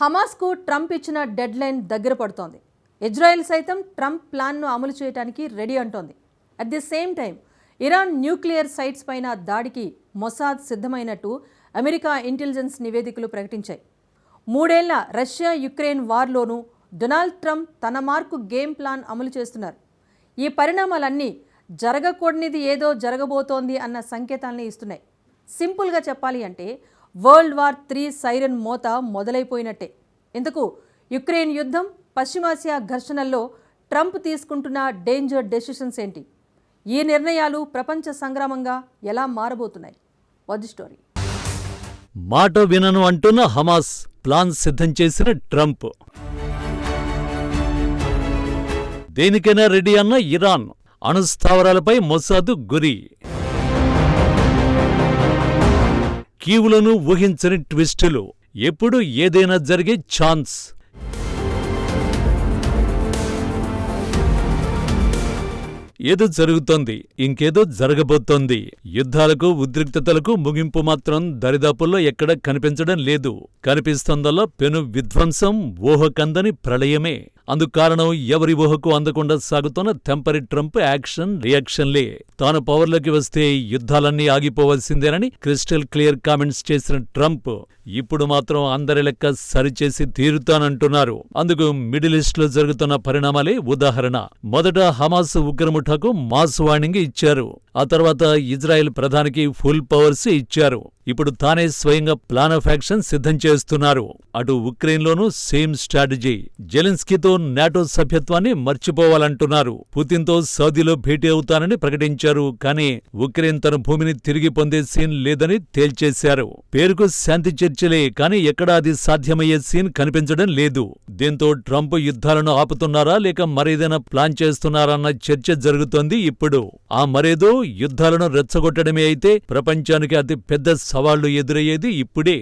హమాస్కు Trump ఇచ్చిన deadline దగ్గర పడుతోంది. ఇజ్రాయెల్ సైతం ట్రంప్ ప్లాన్ను అమలు చేయడానికి రెడీ అంటోంది. At the same time Iran nuclear sites పైన దాడికి మొసాద్ సిద్ధమైనట్టు అమెరికా ఇంటెలిజెన్స్ నివేదికలు ప్రకటించాయి. మూడేళ్ళ రష్యా యుక్రెయిన్ వార్లోనూ డొనాల్డ్ ట్రంప్ తన మార్కు గేమ్ ప్లాన్ అమలు చేస్తున్నారు. ఈ పరిణామాలన్నీ జరగకూడనిది ఏదో జరగబోతోంది అన్న సంకేతాల్ని ఇస్తున్నాయి. సింపుల్గా చెప్పాలి అంటే వరల్డ్ వార్ త్రీ సైరన్ మోత మొదలైపోయినట్టే. ఇందుకు యుక్రెయిన్ యుద్ధం పశ్చిమాసియా ఘర్షణల్లో ట్రంప్ తీసుకుంటున్న డేంజర్ డెసిషన్స్ ఏంటి? ఈ నిర్ణయాలు ప్రపంచ సంగ్రామంగా ఎలా మారబోతున్నాయి? వద్దు స్టోరీ. మాట వినను అంటున్న హమాస్ ప్లాన్ సిద్ధం చేసిన ట్రంప్. దేనికైనా రెడీ అన్న ఇరాన్ అణుస్థావరాలపై మొసాదు గురి. కీవులను ఊహించని ట్విస్టులు. ఎప్పుడు ఏదైనా జరిగే ఛాన్స్. ఏదో జరుగుతోంది ఇంకేదో జరగబోతోంది. యుద్ధాలకు ఉద్రిక్తతలకు ముగింపు మాత్రం దరిదాపుల్లో ఎక్కడ కనిపించడం లేదు. కనిపిస్తోందల్లా పెను విధ్వంసం ఊహకందని ప్రళయమే. అందుకు కారణం ఎవరి ఊహకు అందకుండా సాగుతున్న టెంపరీ ట్రంప్ యాక్షన్ రియాక్షన్లే. తాను పవర్లోకి వస్తే యుద్ధాలన్నీ ఆగిపోవలసిందేనని క్రిస్టల్ క్లియర్ కామెంట్స్ చేసిన ట్రంప్ ఇప్పుడు మాత్రం అందరి లెక్క సరిచేసి తీరుతానంటున్నారు. అందుకు మిడిల్ ఈస్ట్లో జరుగుతున్న పరిణామాలే ఉదాహరణ. మొదట హమాస్ ఉగ్రముఠాకు మాస్ వార్నింగ్ ఇచ్చారు. ఆ తర్వాత ఇజ్రాయెల్ ప్రధానికి ఫుల్ పవర్స్ ఇచ్చారు. ఇప్పుడు తానే స్వయంగా ప్లాన్ ఆఫ్ యాక్షన్ సిద్ధం చేస్తున్నారు. అటు ఉక్రెయిన్లోనూ సేమ్ స్ట్రాటజీ. జెలెన్స్కీతో నాటో సభ్యత్వాన్ని మర్చిపోవాలంటున్నారు. పుతిన్తో సౌదీలో భేటీ అవుతానని ప్రకటించారు. కానీ ఉక్రెయిన్ తన భూమిని తిరిగి పొందే సీన్ లేదని తేల్చేశారు. పేరుకు శాంతి చర్చలే కానీ ఎక్కడా అది సాధ్యమయ్యే సీన్ కనిపించడం లేదు. దీంతో ట్రంప్ యుద్ధాలను ఆపుతున్నారా లేక మరేదైనా ప్లాన్ చేస్తున్నారా అన్న చర్చ జరుగుతోంది ఇప్పుడు. ఆ మరేదో యుద్ధాలను రెచ్చగొట్టడమే అయితే ప్రపంచానికి అతి పెద్ద సవాళ్ళు ఎదురయ్యేది ఇప్పుడే.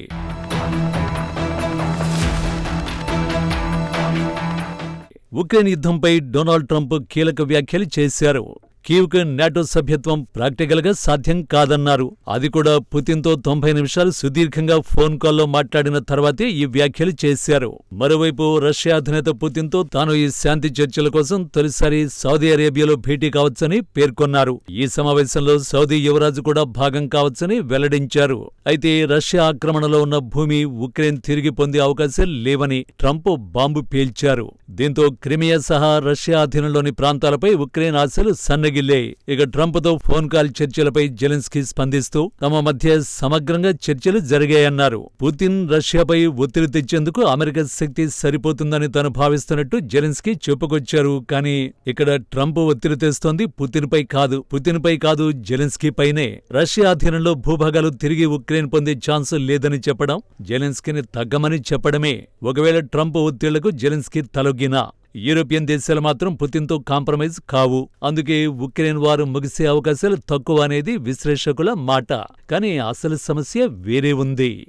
ఉక్రెయిన్ యుద్ధంపై డొనాల్డ్ ట్రంప్ కీలక వ్యాఖ్యలు చేశారు. కీవ్కు నాటో సభ్యత్వం ప్రాక్టికల్గా సాధ్యం కాదన్నారు. అది కూడా పుతిన్తో తొంభై నిమిషాలు సుదీర్ఘంగా ఫోన్ కాల్లో మాట్లాడిన తర్వాతే ఈ వ్యాఖ్యలు చేశారు. మరోవైపు రష్యా అధినేత పుతిన్తో తాను ఈ శాంతి చర్చల కోసం తొలిసారి సౌదీ అరేబియాలో భేటీ కావచ్చని పేర్కొన్నారు. ఈ సమావేశంలో సౌదీ యువరాజు కూడా భాగం కావచ్చని వెల్లడించారు. అయితే రష్యా ఆక్రమణలో ఉన్న భూమి ఉక్రెయిన్ తిరిగి పొందే అవకాశాలు లేవని ట్రంప్ బాంబు పేల్చారు. దీంతో క్రిమియా సహా రష్యా అధీనంలోని ప్రాంతాలపై ఉక్రెయిన్ ఆశలు సన్నగిల్లాయి ఇక ట్రంప్తో ఫోన్ కాల్ చర్చలపై జెలెన్స్కీ స్పందిస్తూ తమ మధ్య సమగ్రంగా చర్చలు జరిగాయన్నారు. పుతిన్ రష్యాపై ఒత్తిడి తెచ్చేందుకు అమెరికా శక్తి సరిపోతుందని తాను భావిస్తున్నట్టు జెలెన్స్కీ చెప్పుకొచ్చారు. కానీ ఇక్కడ ట్రంప్ ఒత్తిడి తెస్తోంది పుతిన్పై కాదు. పుతిన్పై కాదు జెలెన్స్కీపైనే రష్యా అధీనంలో భూభాగాలు తిరిగి ఉక్రెయిన్ పొందే ఛాన్స్ లేదని చెప్పడం జెలెన్స్కీని తగ్గమని చెప్పడమే. ఒకవేళ ట్రంప్ ఒత్తిళ్ళకు జెలెన్స్కీ తలొగ్గినా. యూరోపియన్ దేశాలు మాత్రం పుతిన్తో కాంప్రమైజ్ కావు. అందుకే ఉక్రెయిన్ వారు ముగిసే అవకాశాలు తక్కువ అనేది విశ్లేషకుల మాట. కానీ అసలు సమస్య వేరే ఉంది.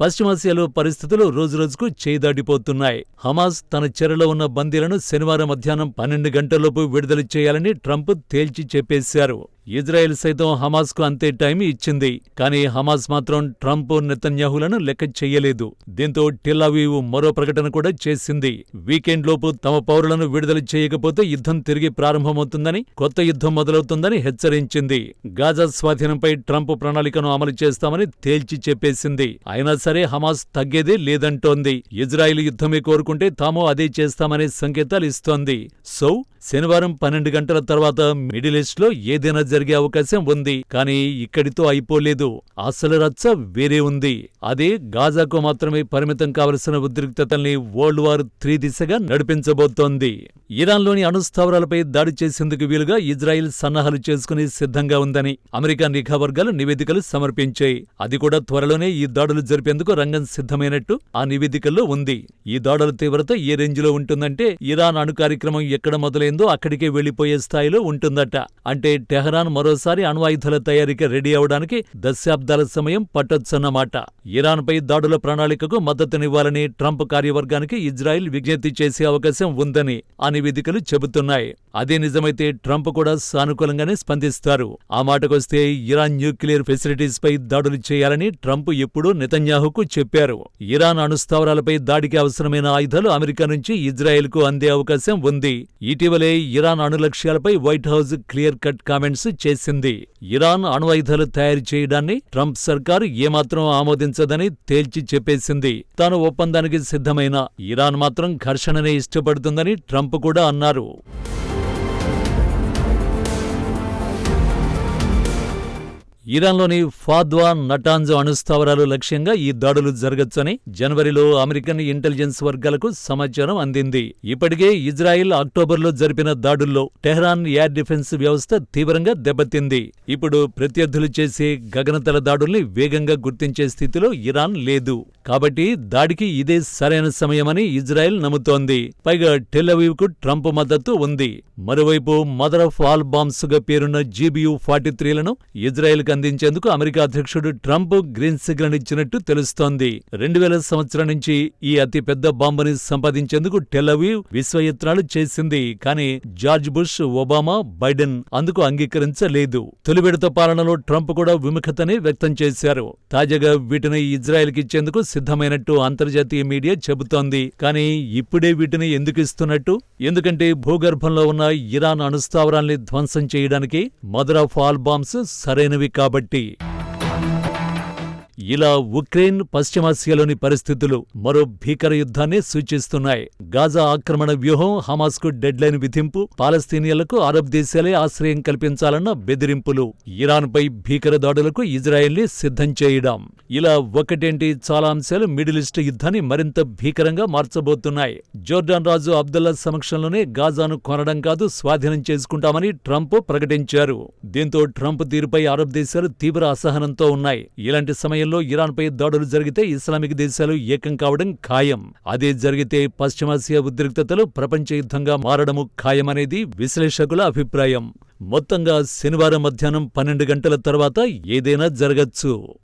పశ్చిమాసియాలో పరిస్థితులు రోజురోజుకు చేదాటిపోతున్నాయి. హమాస్ తన చెరలో ఉన్న బందీలను శనివారం మధ్యాహ్నం పన్నెండు గంటలలోపు విడుదల చేయాలని ట్రంప్ తేల్చి చెప్పేశారు. ఇజ్రాయెల్ సైతం హమాస్కు అంతే టైం ఇచ్చింది. కానీ హమాస్ మాత్రం ట్రంప్ నెతన్యాహులను లెక్క చెయ్యలేదు దీంతో టెల్లావీవ్ మరో ప్రకటన కూడా చేసింది. వీకెండ్ లోపు తమ పౌరులను విడుదల చేయకపోతే యుద్ధం తిరిగి ప్రారంభమవుతుందని కొత్త యుద్ధం మొదలవుతుందని హెచ్చరించింది. గాజా స్వాధీనంపై ట్రంప్ ప్రణాళికను అమలు చేస్తామని తేల్చి చెప్పేసింది. అయినా సరే హమాస్ తగ్గేదే లేదంటోంది. ఇజ్రాయెల్ యుద్ధమే కోరుకుంటే తాము అదే చేస్తామనే సంకేతాలు ఇస్తోంది. సో శనివారం పన్నెండు గంటల తర్వాత మిడిల్ ఈస్ట్లో ఏదైనా జరిగే అవకాశం ఉంది కానీ ఇక్కడితో అయిపోలేదు. అసలు రచ్చ వేరే ఉంది. అదే గాజాకు మాత్రమే పరిమితం కావలసిన ఉద్రిక్తతల్ని వరల్డ్ వార్ త్రీ దిశగా నడిపించబోతోంది. ఇరాన్లోని అణుస్థావరాలపై దాడి చేసేందుకు వీలుగా ఇజ్రాయిల్ సన్నాహాలు చేసుకుని సిద్ధంగా ఉందని అమెరికా నిఘా వర్గాలు నివేదికలు సమర్పించాయి. అది కూడా త్వరలోనే ఈ దాడులు జరిపేందుకు రంగం సిద్ధమైనట్టు ఆ నివేదికల్లో ఉంది. ఈ దాడుల తీవ్రత ఏ రేంజ్లో ఉంటుందంటే ఇరాన్ అణు కార్యక్రమం ఎక్కడ మొదలైందో అక్కడికే వెళ్ళిపోయే స్థాయిలో ఉంటుందట. అంటే టెహరాన్ ఇరాన్ మరోసారి అణ్వాయుధాల తయారీకి రెడీ అవడానికి దశాబ్దాల సమయం పట్టొచ్చన్నమాట. ఇరాన్పై దాడుల ప్రణాళికకు మద్దతునివ్వాలని ట్రంప్ కార్యవర్గానికి ఇజ్రాయెల్ విజ్ఞప్తి చేసే అవకాశం ఉందని ఆ నివేదికలు చెబుతున్నాయి. అదే నిజమైతే ట్రంప్ కూడా సానుకూలంగానే స్పందిస్తారు. ఆ మాటకొస్తే ఇరాన్ న్యూక్లియర్ ఫెసిలిటీస్పై దాడులు చేయాలని ట్రంప్ ఎప్పుడూ నెతన్యాహుకు చెప్పారు. ఇరాన్ అణుస్థావరాలపై దాడికి అవసరమైన ఆయుధాలు అమెరికా నుంచి ఇజ్రాయెల్కు అందే అవకాశం ఉంది. ఇటీవలే ఇరాన్ అణు లక్ష్యాలపై White House clear cut comments చేసింది. ఇరాన్ అణువాయుధాలు తయారు చేయడాన్ని ట్రంప్ సర్కారు ఏమాత్రం ఆమోదించదని తేల్చి చెప్పేసింది. తాను ఒప్పందానికి సిద్ధమైన ఇరాన్ మాత్రం ఘర్షణనే ఇష్టపడుతుందని ట్రంప్ కూడా అన్నారు. ఇరాన్లోని ఫాద్వా నటాంజ్ అణుస్థావరాలు లక్ష్యంగా ఈ దాడులు జరగచ్చని జనవరిలో అమెరికన్ ఇంటెలిజెన్స్ వర్గాలకు సమాచారం అందింది. ఇప్పటికే ఇజ్రాయిల్ అక్టోబర్లో జరిపిన దాడుల్లో టెహ్రాన్ ఎయిర్ డిఫెన్స్ వ్యవస్థ తీవ్రంగా దెబ్బతింది. ఇప్పుడు ప్రత్యర్థులు చేసే గగనతల దాడుల్ని వేగంగా గుర్తించే స్థితిలో ఇరాన్ లేదు. కాబట్టి దాడికి ఇదే సరైన సమయమని ఇజ్రాయెల్ నమ్ముతోంది. పైగా టెలవీవ్కు ట్రంప్ మద్దతు ఉంది. మరోవైపు మదర్ ఆఫ్ ఆల్ బాంబ్స్గా పేరున్న జీబీయూ ఫార్టీ త్రీలను ఇజ్రాయెల్ అందించేందుకు అమెరికా అధ్యక్షుడు ట్రంప్ గ్రీన్ సిగ్నల్ ఇచ్చినట్టు తెలుస్తోంది. రెండు వేల సంవత్సరం నుంచి ఈ అతిపెద్ద బాంబుని సంపాదించేందుకు టెలవీవ్ విశ్వయత్నాలు చేసింది. కానీ జార్జ్ బుష్ ఒబామా బైడెన్ అందుకు అంగీకరించలేదు. తొలివిడత పాలనలో ట్రంప్ కూడా విముఖతని వ్యక్తం చేశారు. తాజాగా వీటిని ఇజ్రాయెల్కి ఇచ్చేందుకు సిద్ధమైనట్టు అంతర్జాతీయ మీడియా చెబుతోంది. కానీ ఇప్పుడే వీటిని ఎందుకు ఇస్తున్నట్టు? ఎందుకంటే భూగర్భంలో ఉన్న ఇరాన్ అణుస్థావరాల్ని ధ్వంసం చేయడానికి మదర్ ఆఫ్ ఆల్ బాంబ్స్ సరైనవి కాబట్టి ఇలా ఉక్రెయిన్ పశ్చిమాసియాలోని పరిస్థితులు మరో భీకర యుద్ధాన్ని సూచిస్తున్నాయి. గాజా ఆక్రమణ వ్యూహం హమాస్కు డెడ్లైన్ విధింపు పాలస్తీనియలకు అరబ్ దేశాలే ఆశ్రయం కల్పించాలన్న బెదిరింపులు. ఇరాన్పై భీకర దాడులకు ఇజ్రాయెల్ని సిద్ధం చేయడం. ఇలా ఒకటేంటి చాలా అంశాలు మిడిల్ ఈస్ట్ యుద్ధాన్ని మరింత భీకరంగా మార్చబోతున్నాయి. జోర్డాన్ రాజు అబ్దుల్లా సమక్షంలోనే గాజాను కొనడం కాదు స్వాధీనం చేసుకుంటామని ట్రంప్ ప్రకటించారు. దీంతో ట్రంప్ తీరుపై అరబ్ దేశాలు తీవ్ర అసహనంతో ఉన్నాయి. ఇలాంటి సమయంలో ఇరాన్పై దాడులు జరిగితే ఇస్లామిక్ దేశాలు ఏకం కావడం ఖాయం. అదే జరిగితే పశ్చిమాసియా ఉద్రిక్తతలు ప్రపంచ యుద్ధంగా మారడము ఖాయమనేది విశ్లేషకుల అభిప్రాయం. మొత్తంగా శనివారం మధ్యాహ్నం పన్నెండు గంటల తర్వాత ఏదైనా జరగచ్చు.